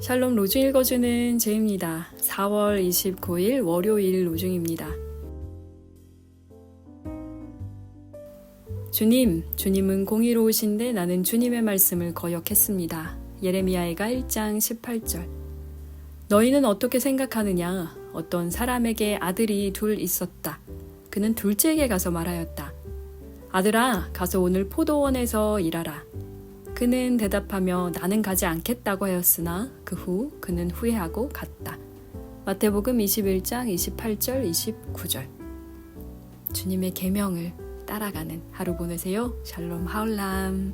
샬롬 로중 읽어주는 제입니다. 4월 29일 월요일 로중입니다. 주님, 주님은 공의로우신데 나는 주님의 말씀을 거역했습니다. 예레미야의가 1장 18절. 너희는 어떻게 생각하느냐? 어떤 사람에게 아들이 둘 있었다. 그는 둘째에게 가서 말하였다. 아들아, 가서 오늘 포도원에서 일하라. 그는 대답하며 나는 가지 않겠다고 하였으나 그 후 그는 후회하고 갔다. 마태복음 21장 28절 29절. 주님의 계명을 따라가는 하루 보내세요. 샬롬 하울람.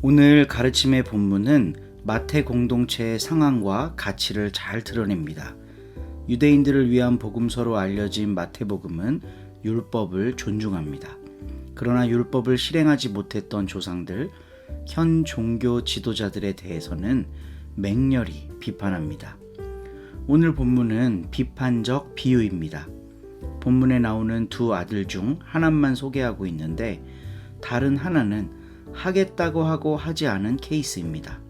오늘 가르침의 본문은 마태 공동체의 상황과 가치를 잘 드러냅니다. 유대인들을 위한 복음서로 알려진 마태복음은 율법을 존중합니다. 그러나 율법을 실행하지 못했던 조상들, 현 종교 지도자들에 대해서는 맹렬히 비판합니다. 오늘 본문은 비판적 비유입니다. 본문에 나오는 두 아들 중 하나만 소개하고 있는데 다른 하나는 하겠다고 하고 하지 않은 케이스입니다.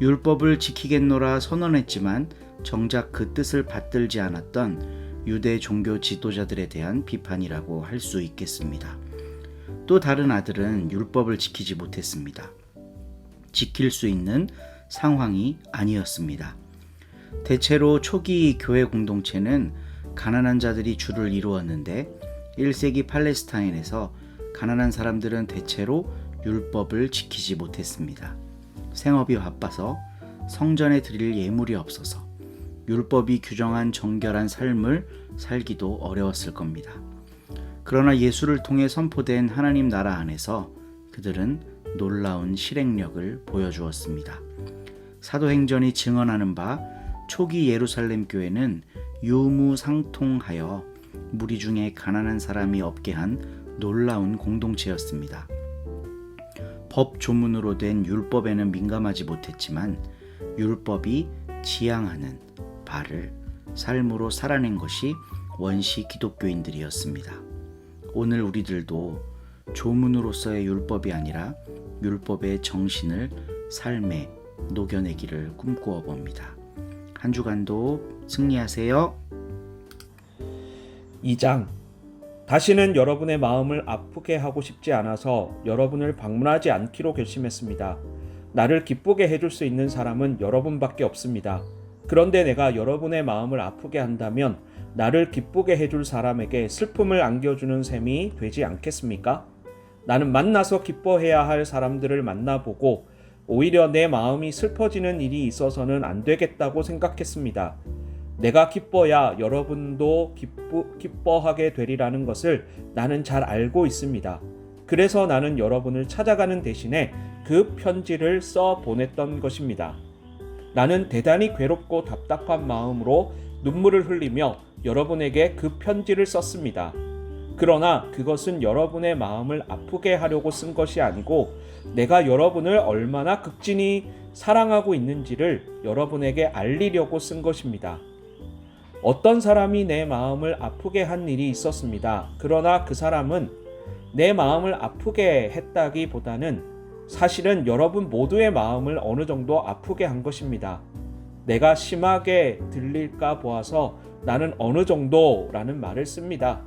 율법을 지키겠노라 선언했지만 정작 그 뜻을 받들지 않았던 유대 종교 지도자들에 대한 비판이라고 할 수 있겠습니다. 또 다른 아들은 율법을 지키지 못했습니다. 지킬 수 있는 상황이 아니었습니다. 대체로 초기 교회 공동체는 가난한 자들이 주를 이루었는데 1세기 팔레스타인에서 가난한 사람들은 대체로 율법을 지키지 못했습니다. 생업이 바빠서 성전에 드릴 예물이 없어서 율법이 규정한 정결한 삶을 살기도 어려웠을 겁니다. 그러나 예수를 통해 선포된 하나님 나라 안에서 그들은 놀라운 실행력을 보여주었습니다. 사도행전이 증언하는 바 초기 예루살렘 교회는 유무상통하여 무리 중에 가난한 사람이 없게 한 놀라운 공동체였습니다. 법 조문으로 된 율법에는 민감하지 못했지만 율법이 지향하는 바를 삶으로 살아낸 것이 원시 기독교인들이었습니다. 오늘 우리들도 조문으로서의 율법이 아니라 율법의 정신을 삶에 녹여내기를 꿈꾸어 봅니다. 한 주간도 승리하세요. 2장 다시는 여러분의 마음을 아프게 하고 싶지 않아서 여러분을 방문하지 않기로 결심했습니다. 나를 기쁘게 해줄 수 있는 사람은 여러분밖에 없습니다. 그런데 내가 여러분의 마음을 아프게 한다면 나를 기쁘게 해줄 사람에게 슬픔을 안겨주는 셈이 되지 않겠습니까? 나는 만나서 기뻐해야 할 사람들을 만나보고 오히려 내 마음이 슬퍼지는 일이 있어서는 안 되겠다고 생각했습니다. 내가 기뻐야 여러분도 기쁘, 기뻐하게 되리라는 것을 나는 잘 알고 있습니다. 그래서 나는 여러분을 찾아가는 대신에 그 편지를 써 보냈던 것입니다. 나는 대단히 괴롭고 답답한 마음으로 눈물을 흘리며 여러분에게 그 편지를 썼습니다. 그러나 그것은 여러분의 마음을 아프게 하려고 쓴 것이 아니고 내가 여러분을 얼마나 극진히 사랑하고 있는지를 여러분에게 알리려고 쓴 것입니다. 어떤 사람이 내 마음을 아프게 한 일이 있었습니다. 그러나 그 사람은 내 마음을 아프게 했다기보다는 사실은 여러분 모두의 마음을 어느 정도 아프게 한 것입니다. 내가 심하게 들릴까 보아서 나는 어느 정도라는 말을 씁니다.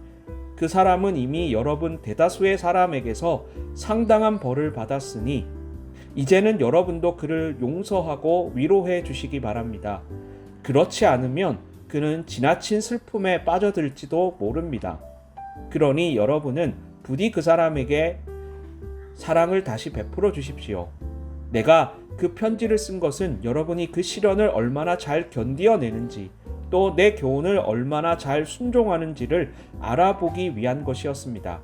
그 사람은 이미 여러분 대다수의 사람에게서 상당한 벌을 받았으니 이제는 여러분도 그를 용서하고 위로해 주시기 바랍니다. 그렇지 않으면 그는 지나친 슬픔에 빠져들지도 모릅니다. 그러니 여러분은 부디 그 사람에게 사랑을 다시 베풀어 주십시오. 내가 그 편지를 쓴 것은 여러분이 그 시련을 얼마나 잘 견디어내는지 또 내 교훈을 얼마나 잘 순종하는지를 알아보기 위한 것이었습니다.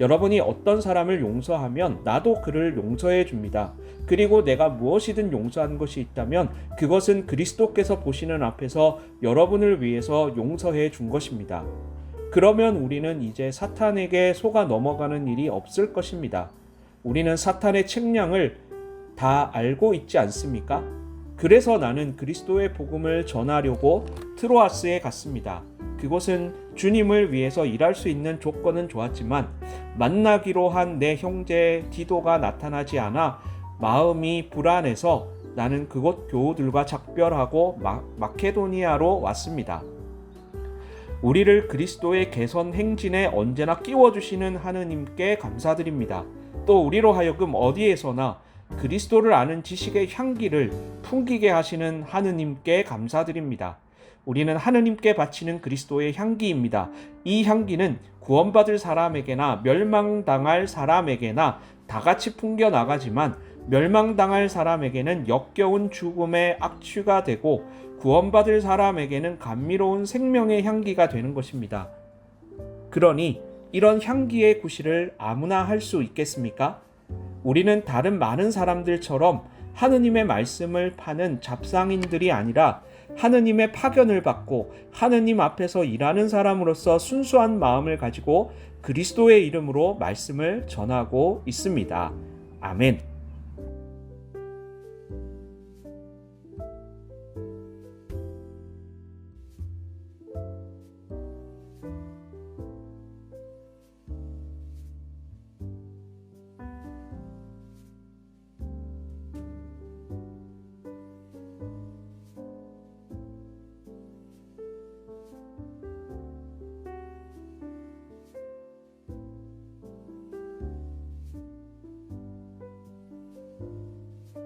여러분이 어떤 사람을 용서하면 나도 그를 용서해 줍니다. 그리고 내가 무엇이든 용서한 것이 있다면 그것은 그리스도께서 보시는 앞에서 여러분을 위해서 용서해 준 것입니다. 그러면 우리는 이제 사탄에게 속아 넘어가는 일이 없을 것입니다. 우리는 사탄의 책량을 다 알고 있지 않습니까? 그래서 나는 그리스도의 복음을 전하려고 트로아스에 갔습니다. 그곳은 주님을 위해서 일할 수 있는 조건은 좋았지만 만나기로 한 내 형제 디도가 나타나지 않아 마음이 불안해서 나는 그곳 교우들과 작별하고 마, 마케도니아로 왔습니다. 우리를 그리스도의 개선 행진에 언제나 끼워주시는 하느님께 감사드립니다. 또 우리로 하여금 어디에서나 그리스도를 아는 지식의 향기를 풍기게 하시는 하느님께 감사드립니다. 우리는 하느님께 바치는 그리스도의 향기입니다. 이 향기는 구원받을 사람에게나 멸망당할 사람에게나 다 같이 풍겨 나가지만 멸망당할 사람에게는 역겨운 죽음의 악취가 되고 구원받을 사람에게는 감미로운 생명의 향기가 되는 것입니다. 그러니 이런 향기의 구실을 아무나 할 수 있겠습니까? 우리는 다른 많은 사람들처럼 하느님의 말씀을 파는 잡상인들이 아니라 하느님의 파견을 받고 하느님 앞에서 일하는 사람으로서 순수한 마음을 가지고 그리스도의 이름으로 말씀을 전하고 있습니다. 아멘.